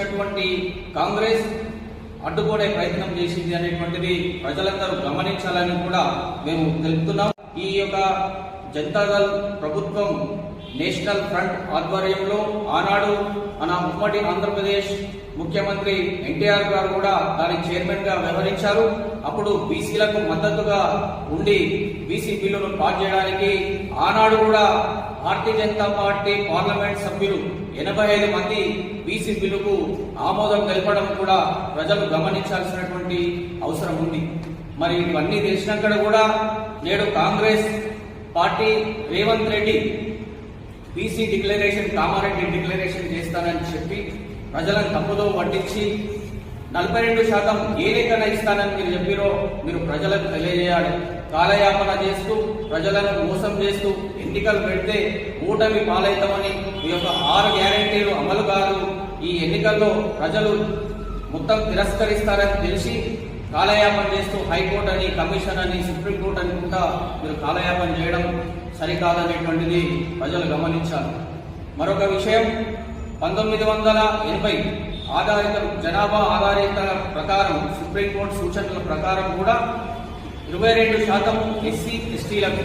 వచ్చినటువంటి కాంగ్రెస్ అడ్డుకోడే ప్రయత్నం చేసింది అనేటువంటిది ప్రజలందరూ గమనించాలని కూడా మేము తెలుపుతున్నాం. ఈ యొక్క జనతాదళ్ ప్రభుత్వం నేషనల్ ఫ్రంట్ ఆధ్వర్యంలో ఆనాడు మన ఉమ్మడి ఆంధ్రప్రదేశ్ ముఖ్యమంత్రి ఎన్టీఆర్ గారు కూడా దాని చైర్మన్గా వ్యవహరించారు. అప్పుడు బీసీలకు మద్దతుగా ఉండి బీసీ బిల్లును పాస్ చేయడానికి ఆనాడు కూడా భారతీయ జనతా పార్టీ పార్లమెంట్ సభ్యులు ఎనభై ఐదు మంది బీసీ బిల్లుకు ఆమోదం తెలపడం కూడా ప్రజలు గమనించాల్సినటువంటి అవసరం ఉంది. మరి ఇవన్నీ తెలిసినక్కడ కూడా నేడు Congress party Revanth Reddy BC declaration Kamareddy declaration చేస్తానని చెప్పి ప్రజలను తప్పుదో పట్టించి నలభై రెండు శాతం ఏ లెక్కన ఇస్తానని మీరు చెప్పిరో మీరు ప్రజలకు తెలియజేయాలి. కాలయాపన చేస్తూ ప్రజలను మోసం చేస్తూ ఎన్నికలు పెడితే ఓటమి పాలవుతామని ఈ యొక్క ఆరు గ్యారంటీలు అమలు కాదు. ఈ ఎన్నికల్లో ప్రజలు మొత్తం తిరస్కరిస్తారని తెలిసి కాలయాపన చేస్తూ హైకోర్టు అని కమిషన్ అని సుప్రీంకోర్టు అని కూడా మీరు కాలయాపన చేయడం సరికాదనేటువంటిది ప్రజలు గమనించాలి. మరొక విషయం పంతొమ్మిది వందల ఎనభై ఆధారిత జనాభా ఆధారిత ప్రకారం సుప్రీంకోర్టు సూచనల ప్రకారం కూడా ఇరవై రెండు శాతం ఎస్సీ ఎస్టీలకు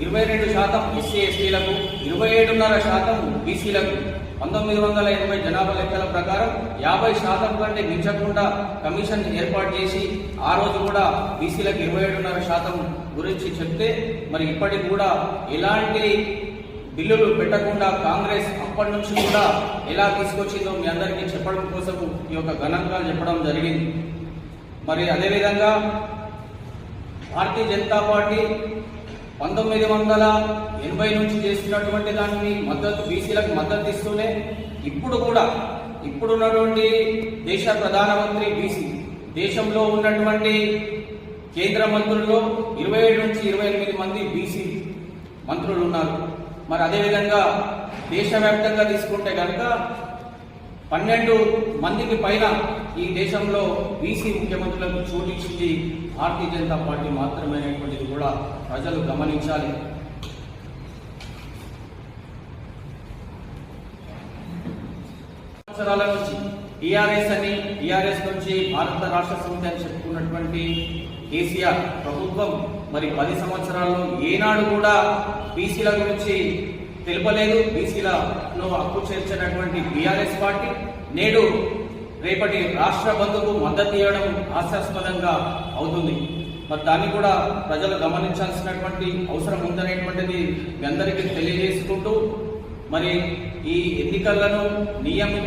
ఇరవై రెండు శాతం ఎస్సీ ఎస్టీలకు ఇరవై ఏడున్నర శాతం బీసీలకు పంతొమ్మిది వందల ఎనభై జనాభా లెక్కల ప్రకారం యాభై శాతం కంటే మించకుండా కమిషన్ ఏర్పాటు చేసి ఆ రోజు కూడా బీసీలకు ఇరవై ఏడున్నర శాతం గురించి చెప్తే మరి ఇప్పటికి కూడా ఎలాంటి బిల్లులు పెట్టకుండా కాంగ్రెస్ అప్పటి నుంచి కూడా ఎలా తీసుకొచ్చిందో మీ అందరికీ చెప్పడం కోసం ఈ యొక్క గణాంకాలు చెప్పడం జరిగింది. మరి అదేవిధంగా భారతీయ జనతా పార్టీ పంతొమ్మిది వందల ఎనభై నుంచి చేసినటువంటి దాన్ని మద్దతు బీసీలకు మద్దతు ఇస్తూనే ఇప్పుడు కూడా ఇప్పుడున్నటువంటి దేశ ప్రధానమంత్రి బీసీ దేశంలో ఉన్నటువంటి కేంద్ర మంత్రుల్లో ఇరవై ఏడు నుంచి ఇరవై ఎనిమిది మంది బీసీ మంత్రులు ఉన్నారు. మరి అదేవిధంగా దేశవ్యాప్తంగా తీసుకుంటే కనుక పన్నెండు మందికి పైన ఈ దేశంలో బీసీ ముఖ్యమంత్రులకు చోటిచ్చింది భారతీయ జనతా పార్టీ మాత్రమేనటువంటిది కూడా ప్రజలు గమనించాలి. సంవత్సరాల నుంచి టీఆర్ఎస్ అని టీఆర్ఎస్ నుంచి భారత రాష్ట్ర సమితి అని చెప్పుకున్నటువంటి కేసీఆర్ ప్రభుత్వం మరి పది సంవత్సరాల్లో ఏనాడు కూడా బీసీల గురించి తెలుపలేదు. బీసీలను హక్కు చేర్చినటువంటి బీఆర్ఎస్ పార్టీ నేడు రేపటి రాష్ట్ర బంధుకు మద్దతు ఇవ్వడం హాస్యాస్పదంగా అవుతుంది. మరి దాన్ని కూడా ప్రజలు గమనించాల్సినటువంటి అవసరం ఉందనేటువంటిది మీ అందరికీ తెలియజేసుకుంటూ మరి ఈ ఎన్నికలను నియమి